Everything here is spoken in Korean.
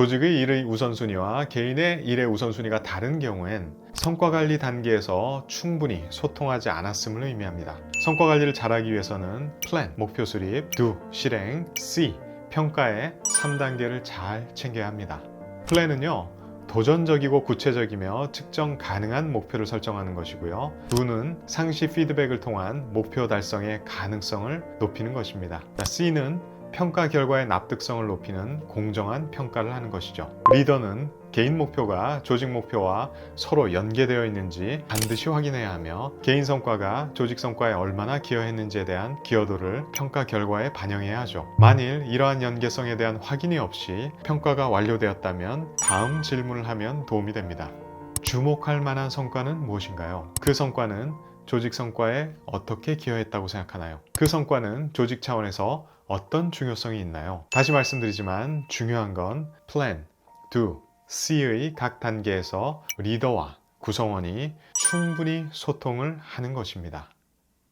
조직의 일의 우선순위와 개인의 일의 우선순위가 다른 경우엔 성과 관리 단계에서 충분히 소통하지 않았음을 의미합니다. 성과 관리를 잘하기 위해서는 플랜, 목표 수립, do, 실행, see, 평가의 3단계를 잘 챙겨야 합니다. 플랜은요, 도전적이고 구체적이며 측정 가능한 목표를 설정하는 것이고요. do는 상시 피드백을 통한 목표 달성의 가능성을 높이는 것입니다. 자, C는 평가 결과의 납득성을 높이는 공정한 평가를 하는 것이죠. 리더는 개인 목표가 조직 목표와 서로 연계되어 있는지 반드시 확인해야 하며 개인 성과가 조직 성과에 얼마나 기여했는지에 대한 기여도를 평가 결과에 반영해야 하죠. 만일 이러한 연계성에 대한 확인이 없이 평가가 완료되었다면 다음 질문을 하면 도움이 됩니다. 주목할 만한 성과는 무엇인가요? 그 성과는 조직 성과에 어떻게 기여했다고 생각하나요? 그 성과는 조직 차원에서 어떤 중요성이 있나요? 다시 말씀드리지만 중요한 건 plan, do, see의 각 단계에서 리더와 구성원이 충분히 소통을 하는 것입니다.